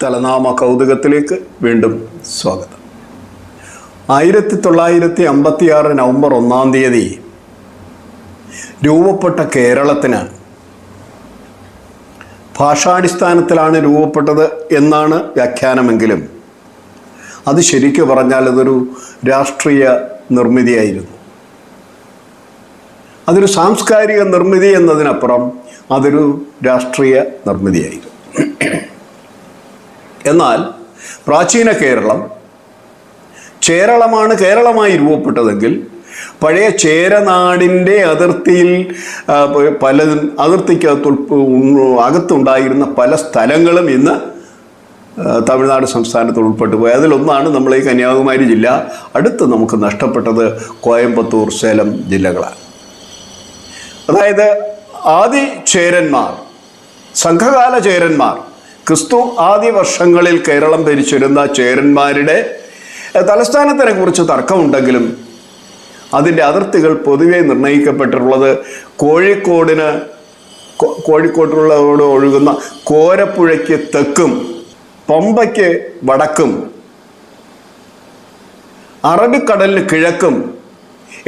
സ്ഥലനാമ കൗതുകത്തിലേക്ക് വീണ്ടും സ്വാഗതം. ആയിരത്തി തൊള്ളായിരത്തി അമ്പത്തി ആറ് നവംബർ ഒന്നാം തീയതി രൂപപ്പെട്ട കേരളത്തിന് ഭാഷാടിസ്ഥാനത്തിലാണ് രൂപപ്പെട്ടത് എന്നാണ് വ്യാഖ്യാനമെങ്കിലും അത് ശരിക്കു പറഞ്ഞാൽ അതൊരു രാഷ്ട്രീയ നിർമ്മിതിയായിരുന്നു. അതൊരു സാംസ്കാരിക നിർമ്മിതി എന്നതിനപ്പുറം അതൊരു രാഷ്ട്രീയ നിർമ്മിതിയായിരുന്നു. എന്നാൽ പ്രാചീന കേരളം ചേരളമാണ് കേരളമായി രൂപപ്പെട്ടതെങ്കിൽ പഴയ ചേരനാടിന്റെ അതിർത്തിയിൽ പല പലതും അതിർത്തിക്കകത്ത് അകത്തുണ്ടായിരുന്ന പല സ്ഥലങ്ങളും ഇന്ന് തമിഴ്നാട് സംസ്ഥാനത്ത് ഉൾപ്പെട്ടു പോയി. അതിലൊന്നാണ് നമ്മൾ ഈ കന്യാകുമാരി ജില്ല. അടുത്ത് നമുക്ക് നഷ്ടപ്പെട്ടത് കോയമ്പത്തൂർ സേലം ജില്ലകളാണ്. അതായത് ആദി ചേരന്മാർ സംഘകാല ചേരന്മാർ ക്രിസ്തു ആദ്യ വർഷങ്ങളിൽ കേരളം ഭരിച്ചിരുന്ന ചേരന്മാരുടെ തലസ്ഥാനത്തിനെ കുറിച്ച് തർക്കമുണ്ടെങ്കിലും അതിന്റെ അതിർത്തികൾ പൊതുവെ നിർണയിക്കപ്പെട്ടിട്ടുള്ളത് കോഴിക്കോടിന് കോഴിക്കോട്ടുള്ളവരോട് ഒഴുകുന്ന കോരപ്പുഴയ്ക്ക് തെക്കും പമ്പയ്ക്ക് വടക്കും അറബിക്കടലിന് കിഴക്കും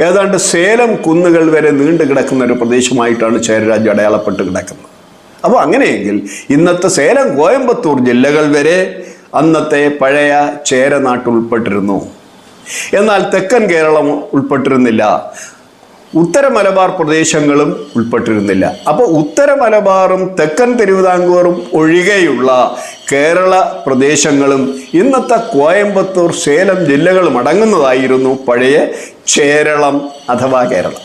ഏതാണ്ട് സേലം കുന്നുകൾ വരെ നീണ്ടു കിടക്കുന്ന ഒരു പ്രദേശമായിട്ടാണ് ചേരരാജ്യം അടയാളപ്പെട്ട് കിടക്കുന്നത്. അപ്പോൾ അങ്ങനെയെങ്കിൽ ഇന്നത്തെ സേലം കോയമ്പത്തൂർ ജില്ലകൾ വരെ അന്നത്തെ പഴയ ചേരനാട്ട് ഉൾപ്പെട്ടിരുന്നു. എന്നാൽ തെക്കൻ കേരളം ഉൾപ്പെട്ടിരുന്നില്ല. ഉത്തര മലബാർ പ്രദേശങ്ങളും ഉൾപ്പെട്ടിരുന്നില്ല. അപ്പോൾ ഉത്തര മലബാറും തെക്കൻ തിരുവിതാംകൂറും ഒഴികെയുള്ള കേരള പ്രദേശങ്ങളും ഇന്നത്തെ കോയമ്പത്തൂർ സേലം ജില്ലകളും അടങ്ങുന്നതായിരുന്നു പഴയ ചേരളം അഥവാ കേരളം.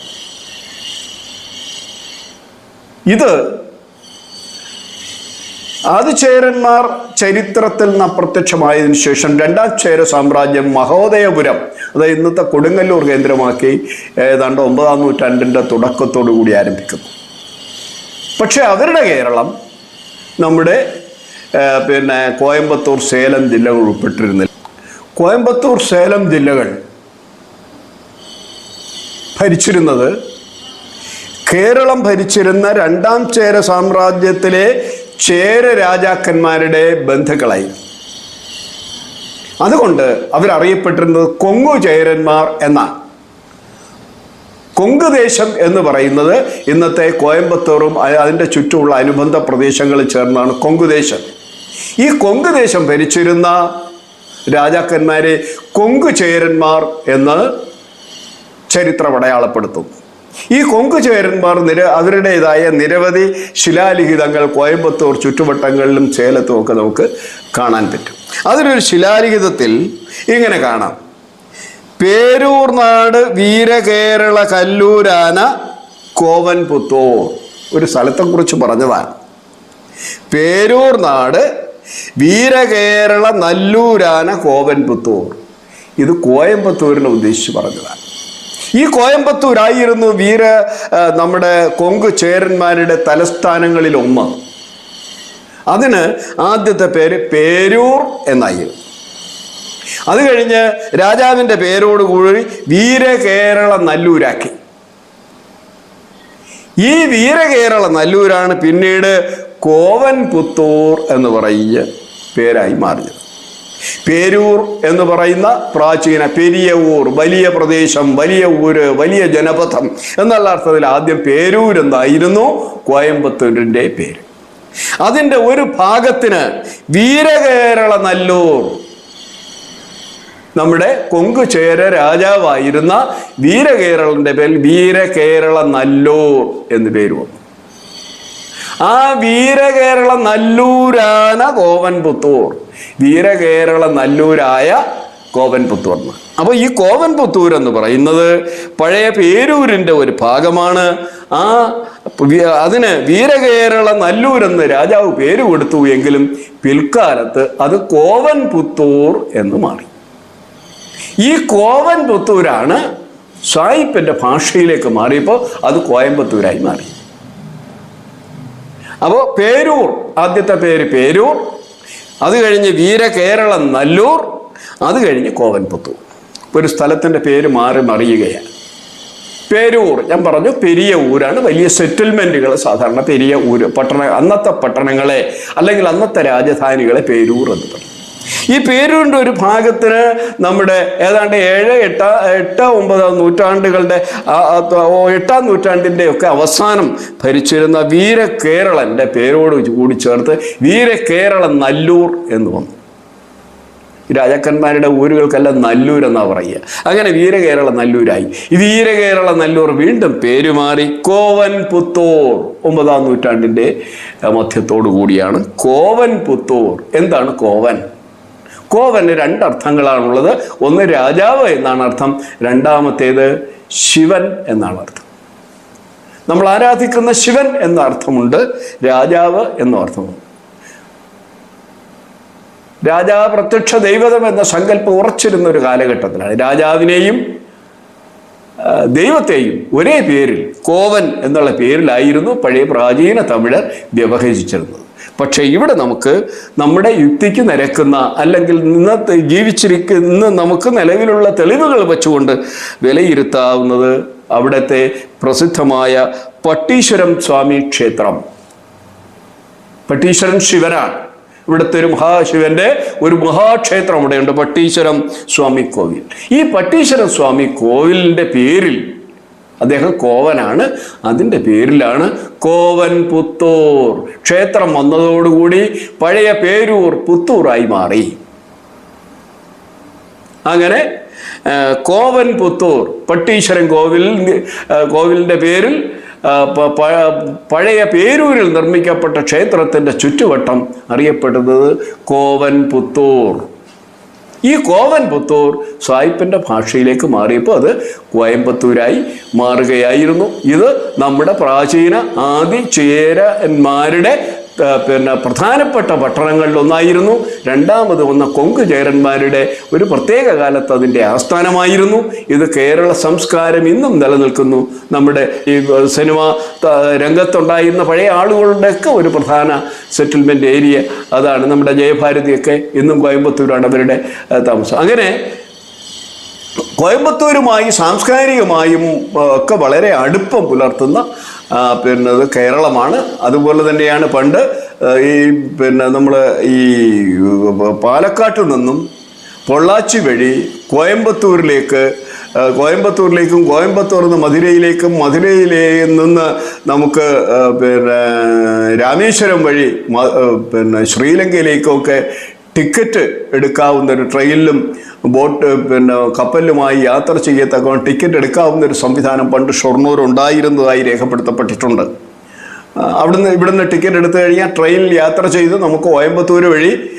ഇത് ആദിചേരന്മാർ ചരിത്രത്തിൽ നിന്ന് അപ്രത്യക്ഷമായതിനു ശേഷം രണ്ടാം ചേര സാമ്രാജ്യം മഹോദയപുരം അതായത് ഇന്നത്തെ കൊടുങ്ങല്ലൂർ കേന്ദ്രമാക്കി ഏതാണ്ട് ഒമ്പതാം നൂറ്റാണ്ടിന്റെ തുടക്കത്തോടു കൂടി ആരംഭിക്കുന്നു. പക്ഷേ അവരുടെ കേരളം നമ്മുടെ പിന്നെ കോയമ്പത്തൂർ സേലം ജില്ലകൾ ഉൾപ്പെട്ടിരുന്നില്ല. കോയമ്പത്തൂർ സേലം ജില്ലകൾ ഭരിച്ചിരുന്നത് കേരളം ഭരിച്ചിരുന്ന രണ്ടാം ചേര സാമ്രാജ്യത്തിലെ ചേര രാജാക്കന്മാരുടെ ബന്ധുക്കളായി. അതുകൊണ്ട് അവരറിയപ്പെട്ടിരുന്നത് കൊങ്ങു ചേരന്മാർ എന്നാണ്. കൊങ്ക് ദേശം എന്ന് പറയുന്നത് ഇന്നത്തെ കോയമ്പത്തൂറും അതിന്റെ ചുറ്റുമുള്ള അനുബന്ധ പ്രദേശങ്ങളിൽ ചേർന്നാണ് കൊങ്കുദേശം ഈ കൊങ്ക് ദേശം ഭരിച്ചിരുന്ന രാജാക്കന്മാരെ കൊങ്കു ചേരന്മാർ എന്ന് ചരിത്രം അടയാളപ്പെടുത്തുന്നു ഈ കൊങ്ക് ചേരന്മാർ നിര അവരുടേതായ നിരവധി ശിലാലിഖിതങ്ങൾ കോയമ്പത്തൂർ ചുറ്റുവട്ടങ്ങളിലും ചേലത്തും ഒക്കെ നമുക്ക് കാണാൻ പറ്റും. അതിലൊരു ശിലാലിഖിതത്തിൽ ഇങ്ങനെ കാണാം. പേരൂർ നാട് വീരകേരള കല്ലൂരാന കോവൻ പുത്തൂർ ഒരു സ്ഥലത്തെക്കുറിച്ച് പറഞ്ഞതാണ്. പേരൂർ നാട് വീരകേരള നല്ലൂരാന കോവൻ പുത്തൂർ ഇത് കോയമ്പത്തൂരിനെ ഉദ്ദേശിച്ച് പറഞ്ഞതാണ്. ഈ കോയമ്പത്തൂരായിരുന്നു വീര നമ്മുടെ കൊങ്ക് ചേരന്മാരുടെ തലസ്ഥാനങ്ങളിൽ ഒന്ന്. അതിന് ആദ്യത്തെ പേര് പേരൂർ എന്നായി അത് കഴിഞ്ഞ് രാജാവിന്റെ പേരോട് കൂടി വീരകേരള നല്ലൂരാക്കി. ഈ വീരകേരള നല്ലൂരാണ് പിന്നീട് കോവൻ പുത്തൂർ എന്ന് പറയുന്ന പേരായി മാറിയത്. പേരൂർ എന്ന് പറയുന്ന പ്രാചീന പെരിയ ഊർ വലിയ പ്രദേശം വലിയ ഊര് വലിയ ജനപഥം എന്നുള്ള അർത്ഥത്തിൽ ആദ്യം പേരൂർ എന്നായിരുന്നു കോയമ്പത്തൂരിന്റെ പേര്. അതിന്റെ ഒരു ഭാഗത്തിന് വീരകേരള നല്ലൂർ. നമ്മുടെ കൊങ്കു ചേര രാജാവായിരുന്ന വീരകേരളന്റെ പേരിൽ വീരകേരള നല്ലൂർ എന്ന് പേര് വന്നു. ആ വീരകേരള നല്ലൂരാന കോവൻ പുത്തൂർ വീരകേരള നല്ലൂരായ കോവൻ പുത്തൂർന്ന് അപ്പോൾ ഈ കോവൻ പുത്തൂർ എന്ന് പറയുന്നത് പഴയ പേരൂരിന്റെ ഒരു ഭാഗമാണ്. ആ അതിന് വീരകേരള നല്ലൂർ എന്ന് രാജാവ് പേര് കൊടുത്തു എങ്കിലും പിൽക്കാലത്ത് അത് കോവൻ പുത്തൂർ എന്ന് മാറി. ഈ കോവൻ പുത്തൂരാണ് ഭാഷയിലേക്ക് മാറിയപ്പോൾ അത് കോയമ്പത്തൂരായി മാറി. അപ്പോൾ പേരൂർ ആദ്യത്തെ പേര് പേരൂർ അത് കഴിഞ്ഞ് വീരകേരള നല്ലൂർ അത് കഴിഞ്ഞ് കോവൻപുത്തൂർ. ഒരു സ്ഥലത്തിന്റെ പേര് മാറി മറിയുകയാണ്. പേരൂർ ഞാൻ പറഞ്ഞു പെരിയ ഊരാണ് വലിയ സെറ്റിൽമെന്റുകൾ സാധാരണ പെരിയ ഊര് പട്ടണ അന്നത്തെ പട്ടണങ്ങളെ അല്ലെങ്കിൽ അന്നത്തെ രാജധാനികളെ പേരൂർ എന്ന് പറയും. ഈ പേരുകൊണ്ട് ഒരു ഭാഗത്തിന് നമ്മുടെ ഏതാണ്ട് ഏഴ് എട്ട എട്ട് ഒമ്പത് നൂറ്റാണ്ടുകളുടെ എട്ടാം നൂറ്റാണ്ടിന്റെ ഒക്കെ അവസാനം ഭരിച്ചിരുന്ന വീരകേരളന്റെ പേരോട് കൂടി ചേർത്ത് വീരകേരള നല്ലൂർ എന്ന് വന്നു. രാജാക്കന്മാരുടെ ഊരുകൾക്കെല്ലാം നല്ലൂർ എന്നാണ് പറയുക. അങ്ങനെ വീരകേരള നല്ലൂരായി. ഈ വീരകേരള നല്ലൂർ വീണ്ടും പേരുമാറി കോവൻ പുത്തൂർ ഒമ്പതാം നൂറ്റാണ്ടിന്റെ മധ്യത്തോടു കൂടിയാണ് കോവൻ പുത്തൂർ എന്താണ് കോവൻ? കോവന് രണ്ടർത്ഥങ്ങളാണുള്ളത്. ഒന്ന് രാജാവ് എന്നാണ് അർത്ഥം. രണ്ടാമത്തേത് ശിവൻ എന്നാണ് അർത്ഥം. നമ്മൾ ആരാധിക്കുന്ന ശിവൻ എന്ന അർത്ഥമുണ്ട് രാജാവ് എന്ന അർത്ഥമുണ്ട്. രാജാ പ്രത്യക്ഷ ദൈവതം എന്ന സങ്കല്പം ഉറച്ചിരുന്ന ഒരു കാലഘട്ടത്തിലാണ്. രാജാവിനെയും ദൈവത്തെയും ഒരേ പേരിൽ കോവൻ എന്നുള്ള പേരിലായിരുന്നു പഴയ പ്രാചീന തമിഴർ വ്യവഹരിച്ചിരുന്നത്. പക്ഷേ ഇവിടെ നമുക്ക് നമ്മുടെ യുക്തിക്ക് നിരക്കുന്ന അല്ലെങ്കിൽ ഇന്നത്തെ ജീവിച്ചിരിക്കുന്ന നമുക്ക് നിലവിലുള്ള തെളിവുകൾ വെച്ചുകൊണ്ട് വിലയിരുത്താവുന്നത് അവിടുത്തെ പ്രസിദ്ധമായ പട്ടീശ്വരം സ്വാമി ക്ഷേത്രം. പട്ടീശ്വരൻ ശിവനാണ്. ഇവിടുത്തെ ഒരു മഹാശിവന്റെ ഒരു മഹാക്ഷേത്രം ഇവിടെയുണ്ട് പട്ടീശ്വരം സ്വാമി കോവിൽ. ഈ പട്ടീശ്വരം സ്വാമി കോവിലിന്റെ പേരിൽ അദ്ദേഹം കോവനാണ്. അതിന്റെ പേരിലാണ് കോവൻ പുത്തൂർ. ക്ഷേത്രം വന്നതോടുകൂടി പഴയ പേരൂർ പുത്തൂറായി മാറി. അങ്ങനെ കോവൻ പുത്തൂർ പട്ടീശ്വരൻ കോവിൽ കോവിലിന്റെ പേരിൽ പഴയ പേരൂരിൽ നിർമ്മിക്കപ്പെട്ട ക്ഷേത്രത്തിന്റെ ചുറ്റുവട്ടം അറിയപ്പെടുന്നത് കോവൻ പുത്തൂർ. ഈ കോവൻ പുത്തൂർ സായിപ്പന്റെ ഭാഷയിലേക്ക് മാറിയപ്പോൾ അത് കോയമ്പത്തൂരായി മാറുകയായിരുന്നു. ഇത് നമ്മുടെ പ്രാചീന ആദി ചേരന്മാരുടെ പിന്നെ പ്രധാനപ്പെട്ട പട്ടണങ്ങളിലൊന്നായിരുന്നു രണ്ടാമത് വന്ന കൊങ്ക് ചേരന്മാരുടെ ഒരു പ്രത്യേക കാലത്ത് അതിന്റെ ആസ്ഥാനമായിരുന്നു. ഇത് കേരള സംസ്കാരം ഇന്നും നിലനിൽക്കുന്നു. നമ്മുടെ ഈ സിനിമ രംഗത്തുണ്ടായിരുന്ന പഴയ ആളുകളുടെയൊക്കെ ഒരു പ്രധാന സെറ്റിൽമെന്റ് ഏരിയ അതാണ് നമ്മുടെ ജയഭാരതിയൊക്കെ ഇന്നും കോയമ്പത്തൂരാണ് അവരുടെ താമസം. അങ്ങനെ കോയമ്പത്തൂരുമായി സാംസ്കാരികമായും ഒക്കെ വളരെ അടുപ്പം പുലർത്തുന്ന പിന്നെ അത് കേരളമാണ്. അതുപോലെ തന്നെയാണ് പണ്ട് ഈ പിന്നെ നമ്മൾ ഈ പാലക്കാട്ടിൽ നിന്നും പൊള്ളാച്ചി വഴി കോയമ്പത്തൂരിലേക്ക് കോയമ്പത്തൂരിലേക്കും കോയമ്പത്തൂർ നിന്ന് മധുരയിലേക്കും മധുരയിൽ നിന്ന് നമുക്ക് പിന്നെ രാമേശ്വരം വഴി പിന്നെ ശ്രീലങ്കയിലേക്കൊക്കെ ടിക്കറ്റ് എടുക്കാവുന്ന ഒരു ട്രെയിനിലും ബോട്ട് പിന്നെ കപ്പലുമായി യാത്ര ചെയ്യത്തക്ക ടിക്കറ്റ് എടുക്കാവുന്ന ഒരു സംവിധാനം പണ്ട് ഷൊർണൂർ ഉണ്ടായിരുന്നതായി രേഖപ്പെടുത്തപ്പെട്ടിട്ടുണ്ട്. അവിടുന്ന് ഇവിടുന്ന് ടിക്കറ്റ് എടുത്തു കഴിഞ്ഞാൽ ട്രെയിനിൽ യാത്ര ചെയ്ത് നമുക്ക് കോയമ്പത്തൂർ വഴി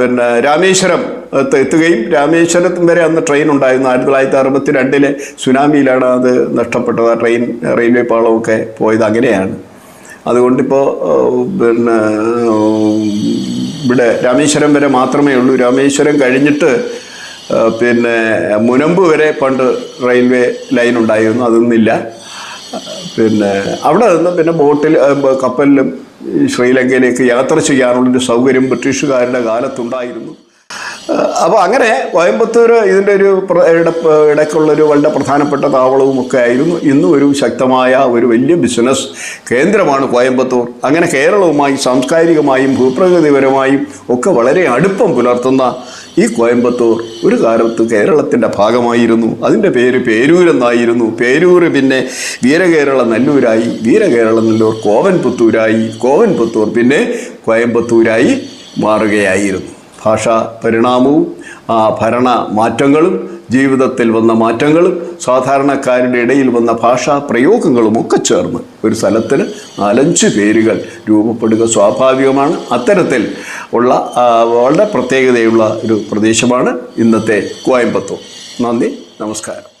പിന്നെ രാമേശ്വരം എത്ത- എത്തുകയും രാമേശ്വരത്തും വരെ അന്ന് ട്രെയിൻ ഉണ്ടായിരുന്നു. ആയിരത്തി തൊള്ളായിരത്തി അറുപത്തി രണ്ടിലെ സുനാമിയിലാണ് അത് നഷ്ടപ്പെട്ടത്. ആ ട്രെയിൻ റെയിൽവേ പാളമൊക്കെ പോയത് അങ്ങനെയാണ്. അതുകൊണ്ടിപ്പോൾ പിന്നെ ഇവിടെ രാമേശ്വരം വരെ മാത്രമേ ഉള്ളൂ. രാമേശ്വരം കഴിഞ്ഞിട്ട് പിന്നെ മുനമ്പ് വരെ പണ്ട് റെയിൽവേ ലൈൻ ഉണ്ടായിരുന്നു. അതൊന്നില്ല പിന്നെ അവിടെ നിന്ന് പിന്നെ ബോട്ടിൽ കപ്പലിലും ശ്രീലങ്കയിലേക്ക് യാത്ര ചെയ്യാനുള്ളൊരു സൗകര്യം ബ്രിട്ടീഷുകാരുടെ കാലത്തുണ്ടായിരുന്നു. അപ്പോൾ അങ്ങനെ കോയമ്പത്തൂർ ഇതിന്റെ ഒരു ഇടയ്ക്കുള്ള ഒരു ഇടയ്ക്കുള്ളൊരു വളരെ പ്രധാനപ്പെട്ട താവളവും ഒക്കെ ആയിരുന്നു. ഇന്നും ഒരു ശക്തമായ ഒരു വലിയ ബിസിനസ് കേന്ദ്രമാണ് കോയമ്പത്തൂർ. അങ്ങനെ കേരളവുമായി സാംസ്കാരികമായും ഭൂപ്രകൃതിപരമായും ഒക്കെ വളരെ അടുപ്പം പുലർത്തുന്ന ഈ കോയമ്പത്തൂർ ഒരു കാലത്ത് കേരളത്തിന്റെ ഭാഗമായിരുന്നു. അതിന്റെ പേര് പേരൂരെന്നായിരുന്നു പേരൂർ പിന്നെ വീരകേരള നെല്ലൂരായി വീരകേരള നെല്ലൂർ കോവൻപുത്തൂരായി കോവൻപുത്തൂർ കോവൻ പുത്തൂർ പിന്നെ കോയമ്പത്തൂരായി മാറുകയായിരുന്നു. ഭാഷാ പരിണാമവും ആ ഭരണ മാറ്റങ്ങളും ജീവിതത്തിൽ വന്ന മാറ്റങ്ങളും സാധാരണക്കാരുടെ ഇടയിൽ വന്ന ഭാഷാ പ്രയോഗങ്ങളും ഒക്കെ ചേർന്ന് ഒരു സ്ഥലത്തിന് നാലഞ്ച് പേരുകൾ രൂപപ്പെടുക സ്വാഭാവികമാണ്. അത്തരത്തിൽ ഉള്ള വളരെ പ്രത്യേകതയുള്ള ഒരു പ്രദേശമാണ് ഇന്നത്തെ കോയമ്പത്തൂർ. നന്ദി നമസ്കാരം.